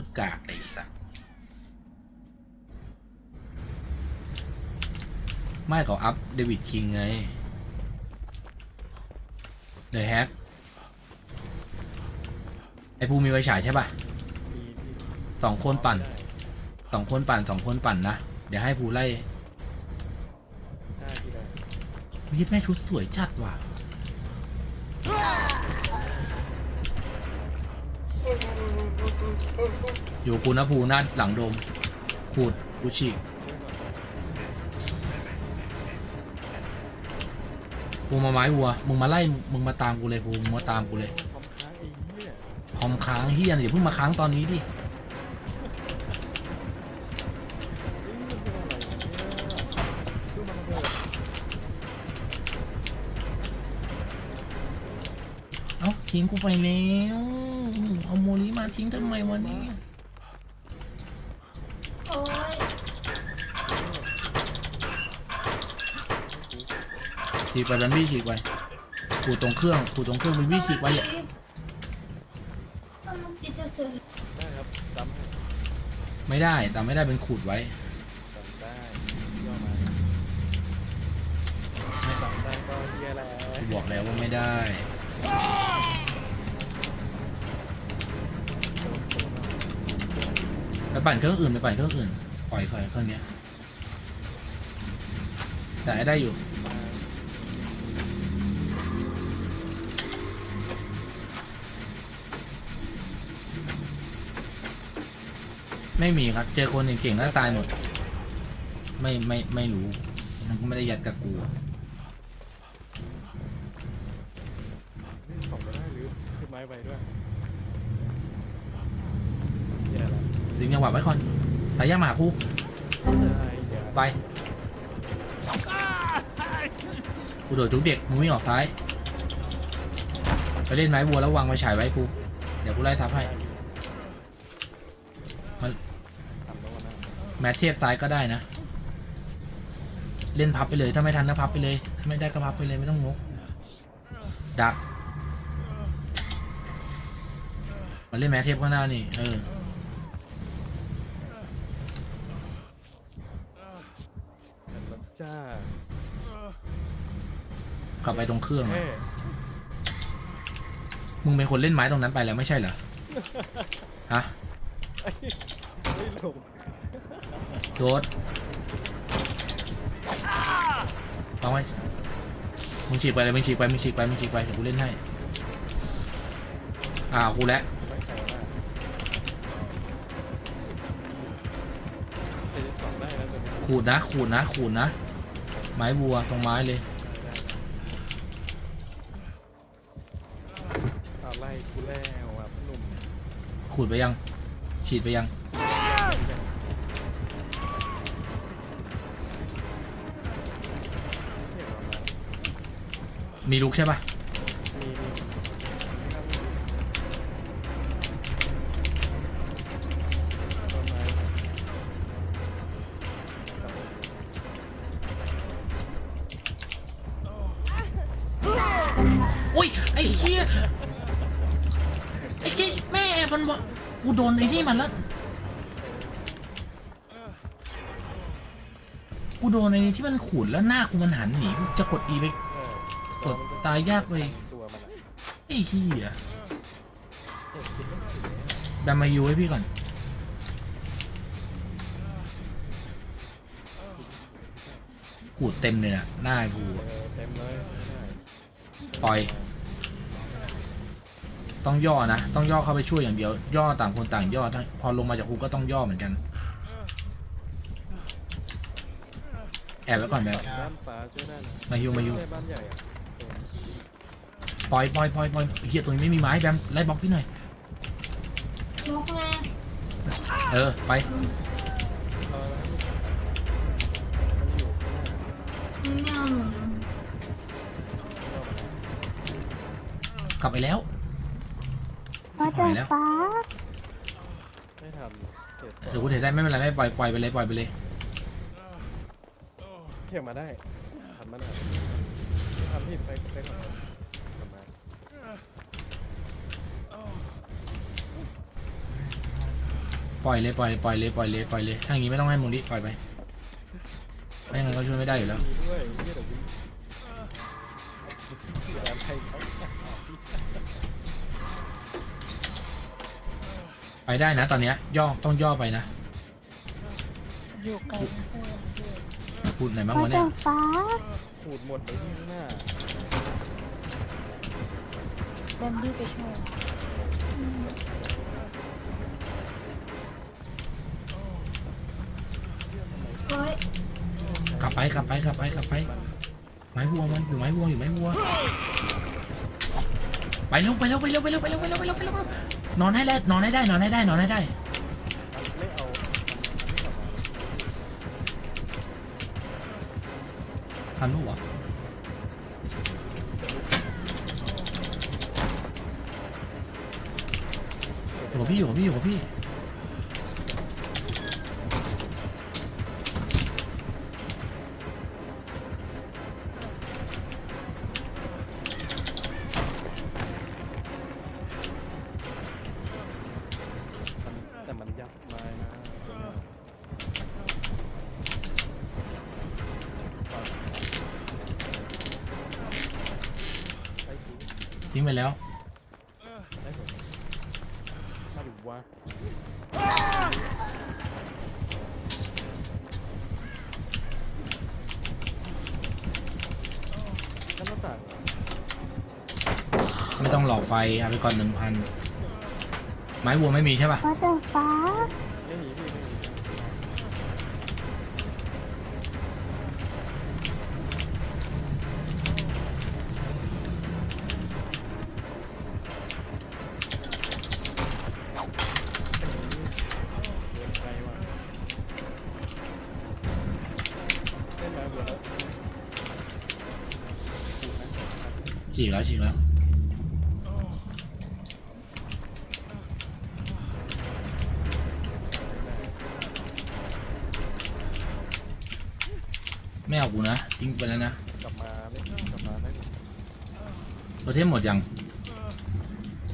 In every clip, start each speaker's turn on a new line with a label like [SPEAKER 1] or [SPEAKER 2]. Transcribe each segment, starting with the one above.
[SPEAKER 1] พูดกากไอ้สัสไม่เขาอัพเดวิดคิงไงเดอะแฮกไอภูมีไฟฉายใช่ปะ
[SPEAKER 2] มีพี่
[SPEAKER 1] สองคนปั่น
[SPEAKER 2] ได้
[SPEAKER 1] สองคนปั่นสองคนปั่นนะ เดี๋ยวให้ภูไล่
[SPEAKER 2] ได้พี่ได้
[SPEAKER 1] วิแม่ชุดสวยจัดว่ะ อยู่กูนะภูหน้าหลังโดมพูดกูฉีกภูมาไม้วัว มึงมาไล่ มึงมาตามกูเลยภูมึงมาตามกูเลย
[SPEAKER 2] คอมค้างเหี้ย
[SPEAKER 1] คอมค้างเฮียนอย่าเพิ่งมาค้างตอนนี้ดิ
[SPEAKER 2] เอ้า
[SPEAKER 1] ทิ้งกูไปแล้ว เอาโมลิมาทิ้งทำไมวันนี้
[SPEAKER 3] โอ้ย
[SPEAKER 1] ฉีกไปแบมบี้ฉีกไปขูดตรงเครื่องขูดตรงเครื่องแบมบี้ฉีกไปอย่า
[SPEAKER 3] ถ้ามันปิดจะเสร็จ
[SPEAKER 2] ได้ครับจำให้
[SPEAKER 1] ไม่ได้แต่ไม่ได้เป็นขูดไว้
[SPEAKER 2] จำได้ย่อมาไม่จำได้ก็เหี้ยแหละ
[SPEAKER 1] กูบอกแล้วว่าไม่ได้ ปปั่นเครื่องอื่นไปปั่นเครื่องอื่น ปล่อยเครื่องเครื่องเนี้ย แต่ให้ได้อยู่ ไม่มีครับ เจอคนเก่งๆก็ตายหมด ไม่ไม่ไม่รู้ มันก็ไม่ได้ยัดกับกูอะ
[SPEAKER 2] ส่งไปได้หรือขึ้นไม้ไปด้วยเหี้ยละ
[SPEAKER 1] ดึงจังหวะไว้ก่อนตายยากมาหากู
[SPEAKER 2] ได้เหี้ย
[SPEAKER 1] ไปกูโดดจุกเด็กมึงวิ่งออกซ้ายไปเล่นไม้วัวแล้ววางไฟฉายไว้กูเดี๋ยวกูไล่ทับให้
[SPEAKER 2] ทำแล้ววัน
[SPEAKER 1] แมทเทพซ้ายก็ได้นะ เล่นพับไปเลยถ้าไม่ทันก็พับไปเลยถ้าไม่ได้ก็พับไปเลยไม่ต้องงกดักมาเล่นแมทเทพข้างหน้านี่เออ
[SPEAKER 2] ลั
[SPEAKER 1] บไปตรงเครื่องอะ
[SPEAKER 2] เฮ้
[SPEAKER 1] มึงเป็นคนเล่นไม้ตรงนั้นไปแล้วไม่ใช่เหรอ ฮะ
[SPEAKER 2] ไม่ลง
[SPEAKER 1] โดดฟังไว้มึงฉีกไปเลยมึงฉีกไปมึงฉีกไปมึงฉีกไปเดี๋ยวกูเล่นให้ อ่ากูแล้ว
[SPEAKER 2] ไม่ใช่ว่าเจ็ดสิบสองได้แล้วตัวนี้
[SPEAKER 1] ขูดนะขูดนะขูดนะ ไม้บัวตรงไม้เลย
[SPEAKER 2] เอาไล่กูแล้วอะพ่อหนุ่ม
[SPEAKER 1] ขูดไปยัง ฉีดไปยัง
[SPEAKER 2] มี
[SPEAKER 1] ลูกใช่ปะ
[SPEAKER 2] มีมี
[SPEAKER 1] โดนไอ้นี่มันแล้วกูโดนไอ้ที่มันขูดแล้วหน้ากูมันหันหนีกูจะกดอีไป
[SPEAKER 2] เออก
[SPEAKER 1] ดตายยากไป
[SPEAKER 2] ตัวมันอะ
[SPEAKER 1] ไอ้เหี้ย
[SPEAKER 2] เออคิดต้องสิเนี่ย
[SPEAKER 1] แบมมายูให้พี่ก่อนขูดเต็มเลยนะหน้าไอ้กู
[SPEAKER 2] เอ
[SPEAKER 1] อะ
[SPEAKER 2] อเต็มเลยใช่
[SPEAKER 1] ปล่อย ต้องย่อนะ ต้องย่อเข้าไปช่วยอย่างเดียว ย่อต่างคนต่างย่อทั้งพอลงมาจากคุกก็ต้องย่อเหมือนกัน แอบไว้ก่อนแบบ
[SPEAKER 2] บ้านฟ้าช่วยได้นะ
[SPEAKER 1] มาฮิวมาฮิว
[SPEAKER 2] ใช่บ้านใหญ่อะ
[SPEAKER 1] ปล่อยปล่อยปล่อยปล่อยเฮียตัวนี้ไม่มีไม้แบมไล่บล็อกพี่หน่อย
[SPEAKER 3] นกแม่
[SPEAKER 1] เออ ไป
[SPEAKER 2] เออมันอยู่ข้างหน้า
[SPEAKER 3] มันไม่เอาหนู
[SPEAKER 1] กลับไปแล้ว
[SPEAKER 4] ว่า
[SPEAKER 1] ปล่
[SPEAKER 4] จะ
[SPEAKER 1] อยแล้ว
[SPEAKER 4] ฟ้า
[SPEAKER 2] ไม่ทันเจ็ด
[SPEAKER 1] เดี๋ยวกูเทได้ไม่เป็นไรไม่ปล่อยปล่อยไปเลยปล่อยไปเลย
[SPEAKER 2] เที่ยงมาได้ทันมาได้ทำที่ไปไปก่อนกลับมา
[SPEAKER 1] ปล่อยเลยปล่อยปล่อยเลยปล่อยเลยปล่อยเลยถ้าอย่างงี้ไม่ต้องให้มูลนิธิปล่อยไปไม่งั้นก็ช่วยไม่ได้อยู่แล้ว
[SPEAKER 2] มีด้วยเฮียเดี๋ยวกูการใครเขา
[SPEAKER 1] ไปได้นะตอนเนี้ยย่อต้องย่อไปนะ
[SPEAKER 4] อยู่ไกลนะเพื่อนพี่
[SPEAKER 1] พูดไหนบ้าง
[SPEAKER 4] เขา
[SPEAKER 1] วะ
[SPEAKER 4] จะ
[SPEAKER 1] เนี่ย
[SPEAKER 4] ฟ้า
[SPEAKER 2] ขูดหมดเลยที่ข้างหน้า
[SPEAKER 4] แบมดี้ไปช่วย
[SPEAKER 3] โอ้ย
[SPEAKER 1] กลับไปกลับไปกลับไปกลับไป ไม้บัวมันอยู่ไม้บัวอยู่ไม้บัวไปเร็วไปเร็วไปเร็วไปเร็วไปเร็วไปเร็วไปเร็วไปเร็ว นอนให้ได้นอนให้ได้นอนให้ได้นอนให้ได้
[SPEAKER 2] ฮัล
[SPEAKER 1] โหละโหพี่โหพี่โหพี่
[SPEAKER 2] ไป
[SPEAKER 1] แล้ว
[SPEAKER 2] ได้ผมมาดูว่า
[SPEAKER 1] ไม่ต้องหลอกไฟเอาไปก่อนหนึ่งพันไม้วัวไม่มีใช่ป่ะ
[SPEAKER 4] เขา
[SPEAKER 1] ฉีกแล้วฉีกแล้วไม่เอากูนะทิ้งไปแล้วนะ
[SPEAKER 2] กลับมาเล่นกลับมาได้ดิ
[SPEAKER 1] โทเทมหมดยัง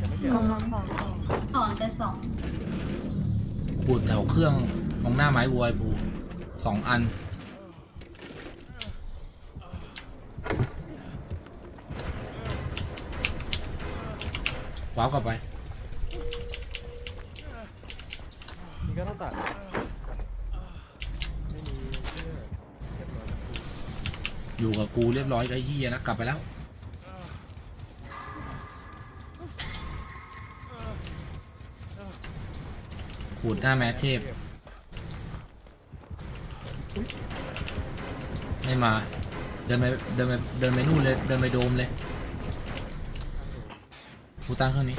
[SPEAKER 2] ยังไม่เกี่ยว
[SPEAKER 4] กำลังบอก
[SPEAKER 3] ถอนไปสอง
[SPEAKER 1] ปูดแถวเครื่องตรงหน้าไม้วัวไอ้ปูสองอัน ว้าวกลับไป
[SPEAKER 2] มีก็หน้าต่างไม่มีเชื่อเรียบร้อยแล้วกู
[SPEAKER 1] อยู่กับกูเรียบร้อยไอ้เฮียนะกลับไปแล้วขูดหน้าแมทเทพ ไม่มา เดินไปเดินไปเดินไปนู่นเลย เดินไปโดมเลย กูตั้งเครื่องนี้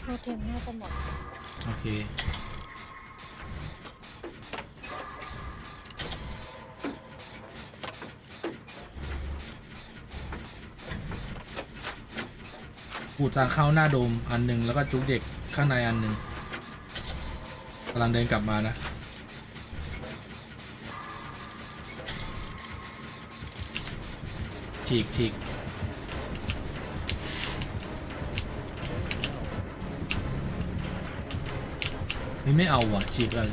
[SPEAKER 4] โทเทมน่าจะหมด
[SPEAKER 1] โอเคปูดทางเข้าหน้าโดมอันหนึ่งแล้วก็จุกเด็กข้างในอันหนึ่งกำลังเดินกลับมานะ ฉีกฉีก เฮ้ยไม่เอาว่ะฉีกเลย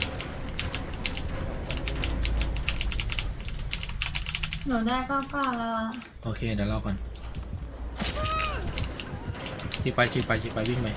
[SPEAKER 3] หนูได้ก็เก้าแล้วอะ
[SPEAKER 1] โอเคเดี๋ยวรอก่อนฉีกไปฉีกไปฉีกไปวิ่งไป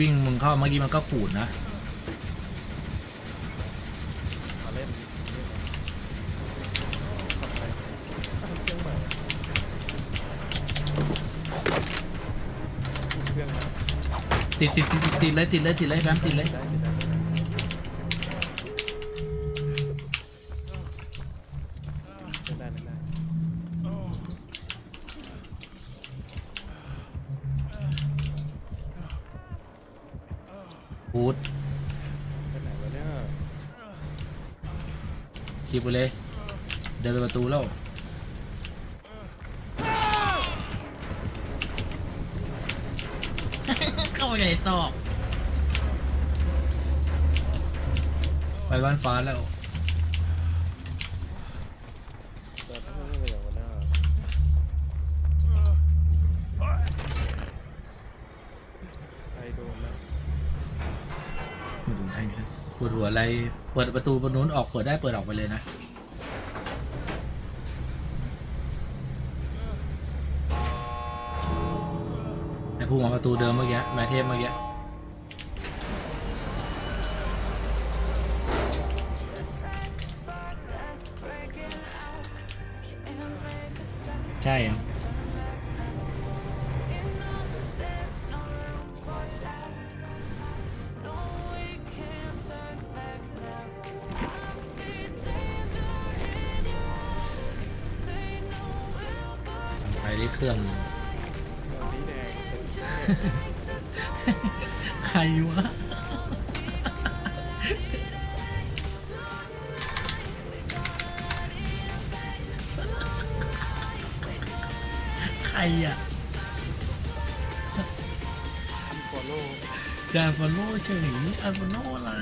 [SPEAKER 2] วิ่ง
[SPEAKER 1] มึงเข้าเมื่อกี้มันก็ขูดนะติดติดติดติดเลยติดเลยติดเลยแฟมติดเลย พูด
[SPEAKER 2] ไปไหนวะเนี่ย
[SPEAKER 1] คีบไปเลย เดินไปประตูแล้ว เข้าไปในซอก ไปบ้านฟ้าแล้ว อะไร เปิดประตูบนนู้นออกเปิดได้เปิดออกไปเลยนะ ไอ้พุ่งมาประตูเดิมเมื่อกี้แม่เทพเมื่อกี้ใช่เหรอ ได้เครื่องหนึ่ง
[SPEAKER 2] สีแดง
[SPEAKER 1] ใครวะ ใครอะ
[SPEAKER 2] ฟอลโล่
[SPEAKER 1] จานฟอลโล่เฉยจานฟอลโล่อะไร